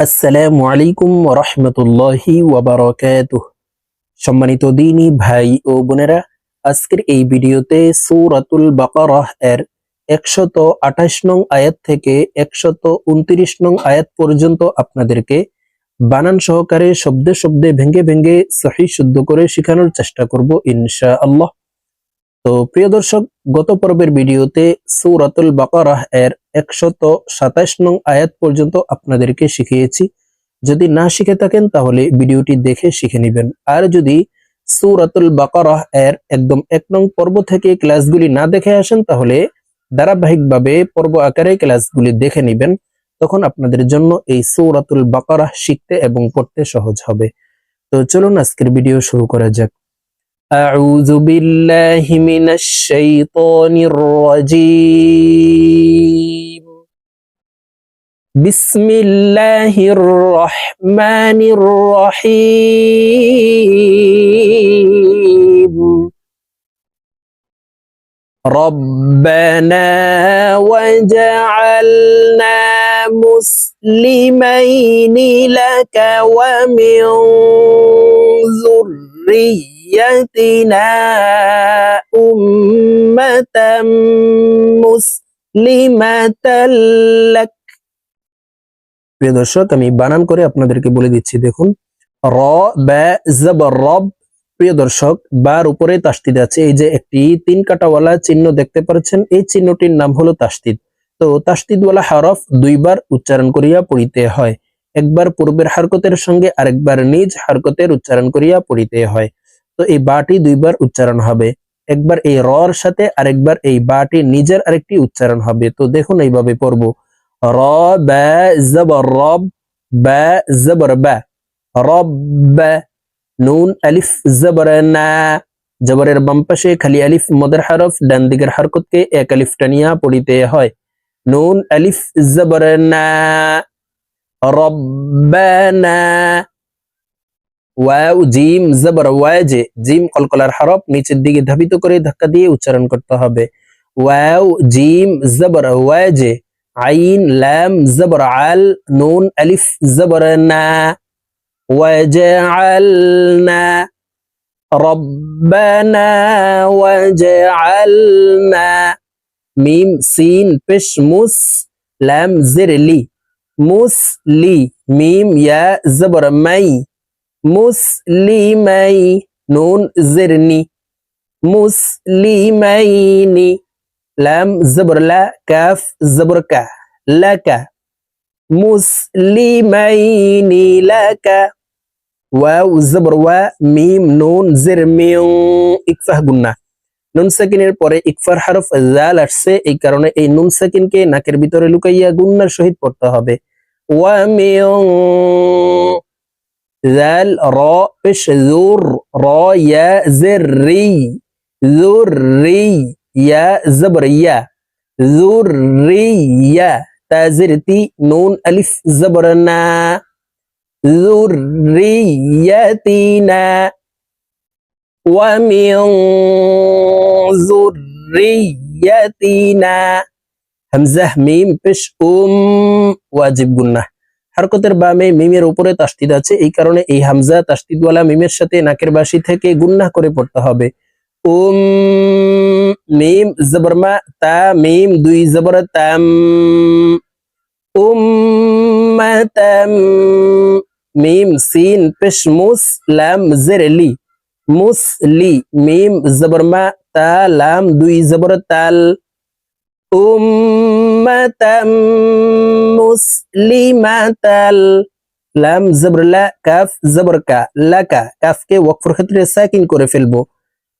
আসসালামু আলাইকুম রহমতুল্লাহি সম্মানিত দিনী ভাই ও বোনেরা, আজকের এই ভিডিওতে সূরাতুল বাকারাহ এর একশত আঠাশ নং আয়াত থেকে একশত উনত্রিশ নং আয়াত পর্যন্ত আপনাদেরকে বানান সহকারে শব্দে শব্দে ভেঙ্গে ভেঙ্গে সহি শুদ্ধ করে শেখানোর চেষ্টা করব ইনশা আল্লাহ তো প্রিয় দর্শক, গত পর্বের ভিডিওতে সূরাতুল বাকারাহ এর একশত সাতাশ নং আয়াত পর্যন্ত আপনাদেরকে শিখিয়েছি যদি না শিখে থাকেন তাহলে ভিডিওটি দেখে শিখে নেবেন আর যদি সূরাতুল বাকারাহ এর একদম এক নং পর্ব থেকে ক্লাসগুলি না দেখে আসেন তাহলে ধারাবাহিকভাবে পর্ব আকারে ক্লাসগুলি দেখে নেবেন তখন আপনাদের জন্য এই সূরাতুল বাকারাহ শিখতে এবং পড়তে সহজ হবে তো চলুন আজকের ভিডিও শুরু করা যাক أعوذ بالله من الشيطان الرجيم بسم الله الرحمن الرحيم ربنا وجعلنا مسلمين لك ومن ذريتنا أمة مسلمة لك. প্রিয় দর্শক, আমি বানান করে আপনাদেরকে বলে দিচ্ছি, দেখুন। র ব্যা রব প্রিয় দর্শক, বার উপরে তাস্তিদ আছে। এই যে একটি তিন কাটাওয়ালা চিহ্ন দেখতে পাচ্ছেন, এই চিহ্নটির নাম হলো তাস্তিদ। তো তাস্তিদওয়ালা হরফ দুইবার উচ্চারণ করিয়া পড়িতে হয়। একবার পূর্বের হারকতের সঙ্গে আরেকবার নিজ হারকতের উচ্চারণ করিয়া পড়িতে হয়। তো এই বাটি দুইবার উচ্চারণ হবে। একবার এই রর সাথে, আরেকবার এই বাটি নিজের আরেকটি উচ্চারণ হবে। তো দেখুন, এইভাবে পড়ব। র বা জবর রব বা জবর বা রব নুন আলিফ জবর না জবরের বাম পাশে খালি আলিফ মদের হরফ, ডান দিকের হরকতকে এক আলিফ টানিয়া পড়িতে হয়। নুন আলিফ জবর না। রব্বানা। ওয়াও, জিম, জবর, ওয়াজে। জিম, কলকলার হরফ নিচের দিকে ধাবিত করে ধাক্কা দিয়ে উচ্চারণ করতে হবে। ওয়াও, জিম, জবর, ওয়াজে। عين لام زبر عال نون ألف زبرنا. وجعلنا ربنا وجعلنا ميم سين بش مس لام زر لي. مس لي ميم يا زبر مي. مسلمي نون زرني مسلميني লাম জবর লা কাফ জবর কা লাকা মুসলিমাইনি লাকা ওয়াও জবর ওয়া মিম নুন জের মিউ ইকফাহ গুন্না নুন সাকিনের পরে ইকফার হারফ জাল আসছে, এই কারণে এই নুন সাকিনকে নাকের ভিতরে লুকাইয়া গুন্নার সহিত পড়তে হবে। ওয়া মিউ জাল র, পেশ, জুর, র, ইয়া জের, রি। ইয়া মিম পেশ উম ওয়াজিব গুন্না হারকতের বামে মিমের উপরে তাস্তিদ আছে, এই কারণে এই হামজা তাস্তিদওয়ালা মিমের সাথে নাকের বাসি থেকে গুন্না করে পড়তে হবে। উম মিম জবরমা তা মিম দুই জবর তাম উম্মাতাম মিম সিন পেশ মুস লাম জের লি মুসলি মিম জবর তা লাম দুই জবর তাল উম্মাতাম মুসলিমাতাল লাম জবর লা কাফ জবর কা লাকা কাফকে ওয়াকফের ক্ষেত্রে সাকিন করে ফেলব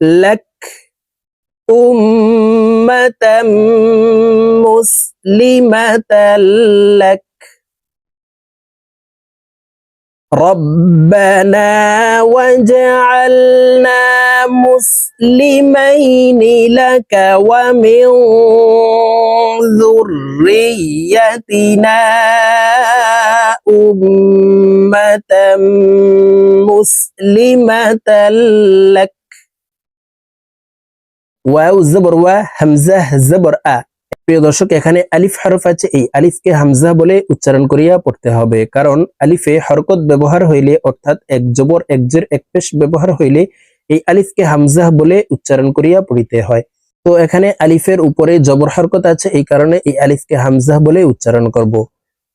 لك أمة مسلمة لك. ربنا وجعلنا مسلمين لك ومن ذريتنا أمة مسلمة لك. ওয়াউ জবর, ওয়া, হামজা, জবর, আ। প্রিয় দর্শক, এখানে আলিফ হরফ আছে। এই আলিফকে হামজা বলে উচ্চারণ করিয়া পড়তে হবে। কারণ আলিফে হরকত ব্যবহার হইলে, অর্থাৎ এক জবর, এক জের, এক পেশ ব্যবহার হইলে, এই আলিফকে হামজা বলে উচ্চারণ করিয়া পড়িতে হয়। তো এখানে আলিফের উপরে জবর হরকত আছে। এই কারণে এই আলিফকে হামজা বলে উচ্চারণ করব।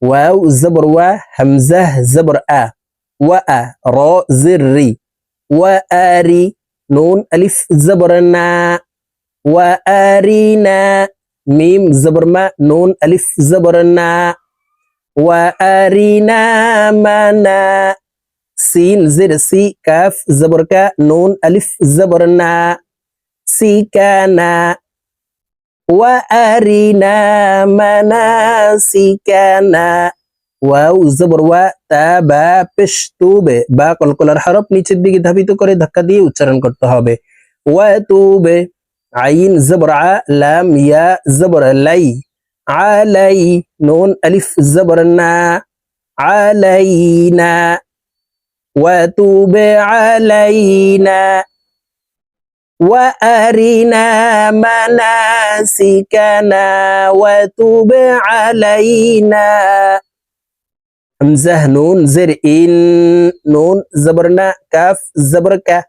ওয়াউ জবর, ওয়া, হামজা, জবর, আ। ওয়া, আ, র, জির, রি। ওয়া, আ, রি, নুন, আলিফ, জবর, না। নুন আলিফ জবর না ওয়া আরিনা মানা সিন জির সি কাফ জবর কা নুন আলিফ জবর না ওয়া আরিনা মানাসিকানা ওয়াও জবর ওয়া তা বা পেশ তুবে বা কলকলার হরফ নিচের দিকে ধাবিত করে ধাক্কা দিয়ে উচ্চারণ করতে হবে ওয়া তুবে عين زبر ع لام يا زبر لي. علي نون ألف زبرنا علينا. وتوب علينا. وأرنا مناسكنا. وتوب علينا. همزة نون زر إن. نون زبرنا كاف زبرك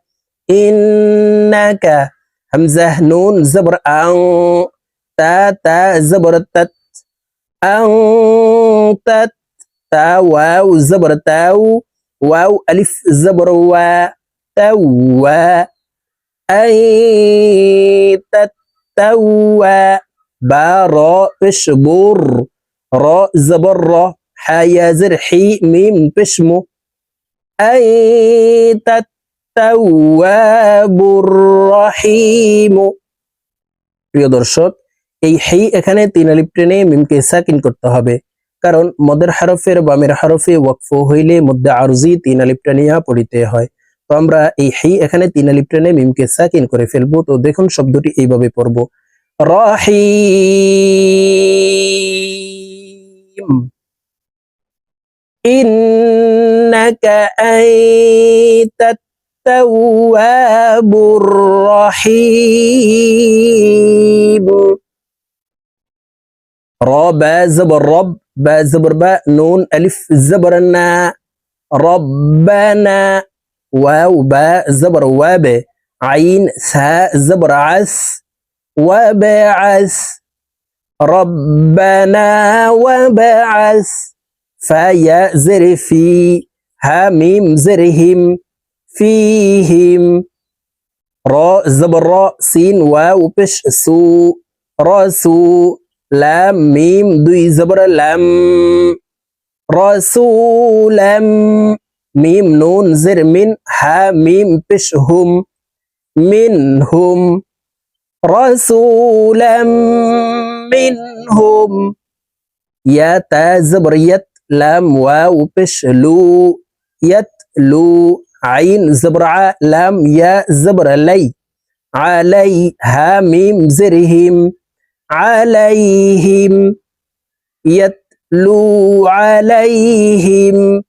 إنك همزة نون زبر أن تا تا زبر تت. أن تت تا واو زبر تاو. واو ألف زبر وا توا أي تتوا با را بش بر را زبر را. حيا زر حي ميم بشمو أي الرحيم প্রিয় দর্শক, এই হেই এখানে তিন আলিপ টেনে মিমকে সাকিন করতে হবে। কারণ মদের হারফের বামের হারফে ওয়াকফ হইলে মধ্যে আরজি তিন আলিপ টানিয়া পড়িতে হয়। তো আমরা এই হেই এখানে তিন আলিপ টেনে মিমকে সাকিন করে ফেলব। তো দেখুন শব্দটি এইভাবে পড়ব। রাহি ইন্নাকা আইতাত التواب الرحيم. رب زبر رب با زبر با نون ألف زبرنا ربنا واو با زبر واب عين ساء زبر عس وبعث ربنا وبعث فيا زر في هميم زرهم فيهم. راء زبر سين واو بش سو راسو لام ميم دوي زبر لم. رسولا ميم نون زر من ها ميم بش هم منهم. رسولا منهم. يا تا زبر يت لام واو بش لو يتلو عين زبر لام يا زبر لي. علي هاميم زرهم. عليهم يتلو عليهم.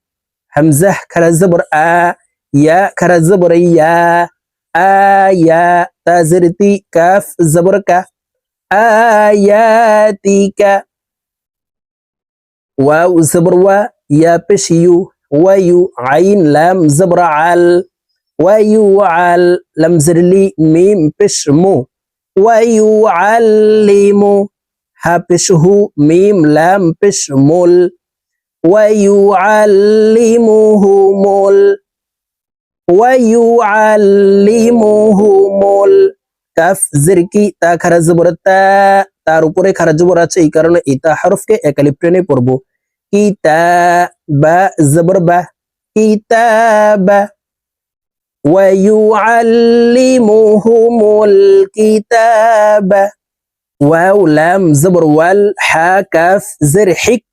همزة كرا زبر آ يا كرا زبر يا. آيا تازرتي كاف زبر كا. آياتك واو زبر وا يا بشيو ওয়াইউ আইন লাম জবরা আল ওয়াইউ আল লাম জরলি মিম পেশ মু ওয়াইউ আল লিমু হা পেশ হু মিম লাম পেশ মোল ওয়াইউ আল লিমু হু মোল ওয়াইউ আল লিমু হু মোল কাফ জের কি তা খারাজ জবর তা তার উপরে খারাজ জবর আছে এই কারণে এই তা হরফকে একালিপ্টেনে পড়ব كتاب زبر به كتاب. ويعلمهم الكتاب. واو لام زبر وال حا كاف زر حك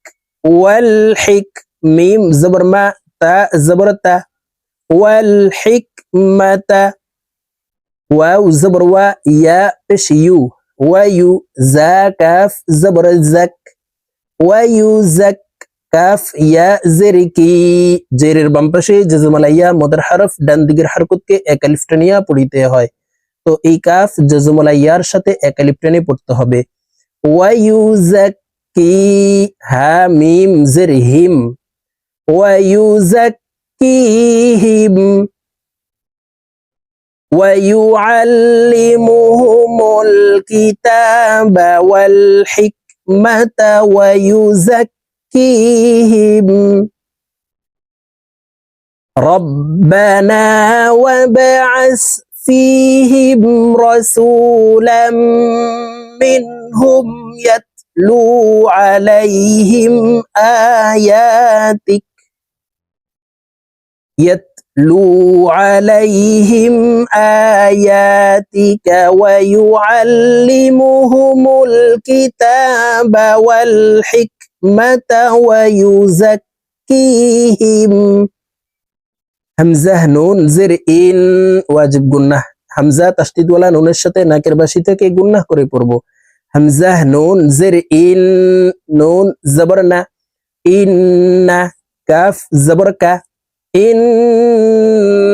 والحك ميم زبر ما تا زبر تا. والحكمة واو زبر و يا اش يو. ويو زا كاف زبر زك. ويزك কাফ ইয়া জেরিকি জেরের বাম পাশে জজমালাইয়া মদার হরফ ডান দিকের হরকতকে একালিফ টানিয়া পড়িতে হয় তো এই কাফ জজমালাইয়ার সাথে একালিফ টানে পড়তে হবে ويزكي هاميم زرهم ويزكيهم ويعلمهم الكتاب والحكمة ويزكيهم ربنا وابعث فيهم رسولا منهم يتلو عليهم آياتك. يتلو عليهم آياتك ويعلمهم الكتاب والحكمة. ويزكيهم হামজা নুন জের ইন ওয়াজিব গুন্নাহ হামজা তাসদিদ ওয়ালা নুনের সাথে নাকের বাসি থেকে গুন্নাহ করে পড়ব হামজা নুন জের ইন নুন জবর না ইন্না কাফ জবর কা ইন্নাকা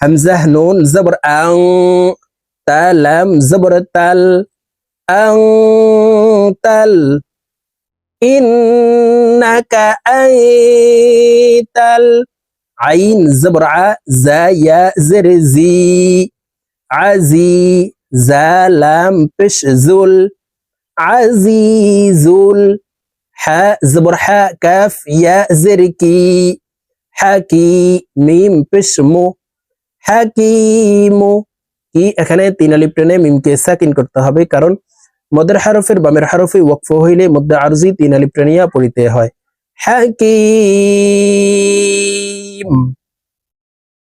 হামজা নুন জবর আং তালাম জবর তাল আং তাল ইন্নাকা আইতাল আইন জবরা জা ইয়া জের জি আজি জালাম পেশ জুল আজিজুল হা জবর হা কাফ ইয়া জের কি হাকি মিম পেশ মু কি এখানে তিন আলিপ্টনে মিমকে সাকিন করতে হবে, কারণ মদের হারফের বামের হারফে ওয়কফ হইলে মুদ্রা আরজি তিন আলিপ্রানিয়া পড়িতে হয়। হাকি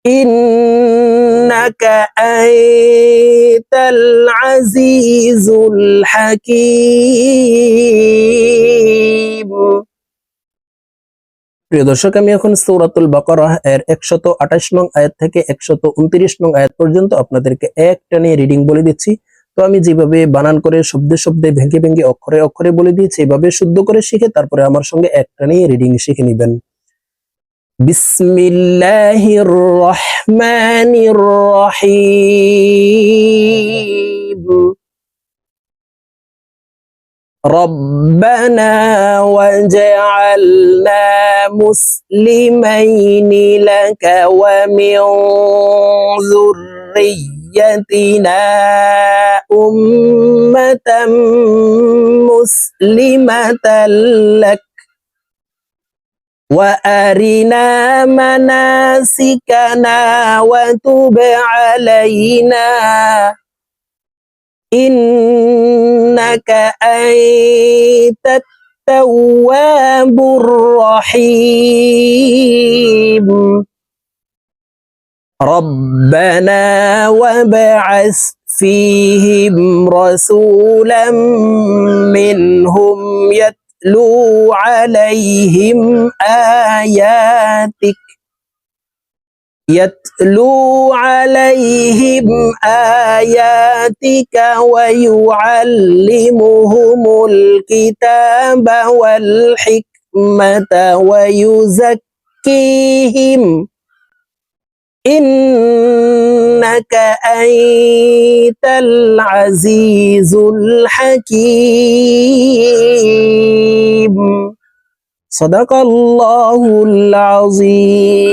ইন্নাকা আইতাল প্রিয় দর্শক, আমি এখন সৌরাতুল বাকরাহ এর একশত আঠাশ নং আয়াত থেকে একশত উনত্রিশ নং আয়াত পর্যন্ত আপনাদেরকে একটা নিয়ে রিডিং বলে দিচ্ছি। তো আমি যেভাবে বানান করে শব্দে শব্দে ভেঙে ভেঙে অক্ষরে অক্ষরে বলে দিয়েছি এভাবে শুদ্ধ করে শিখে তারপরে আমার সঙ্গে একটা নিয়ে রিডিং শিখে নেবেন বিসমিল্লাহির রহমানির রহিম ربنا وجعلنا مسلمين لك ومن ذريتنا أمة مسلمة لك. وأرنا مناسكنا وتب علينا. إنك أنت التواب الرحيم. ربنا وابعث فيهم رسولا منهم يتلو عليهم آياتك. يتلو عليهم آياتك ويعلمهم الكتاب والحكمة ويزكيهم إنك أنت العزيز الحكيم صدق الله العظيم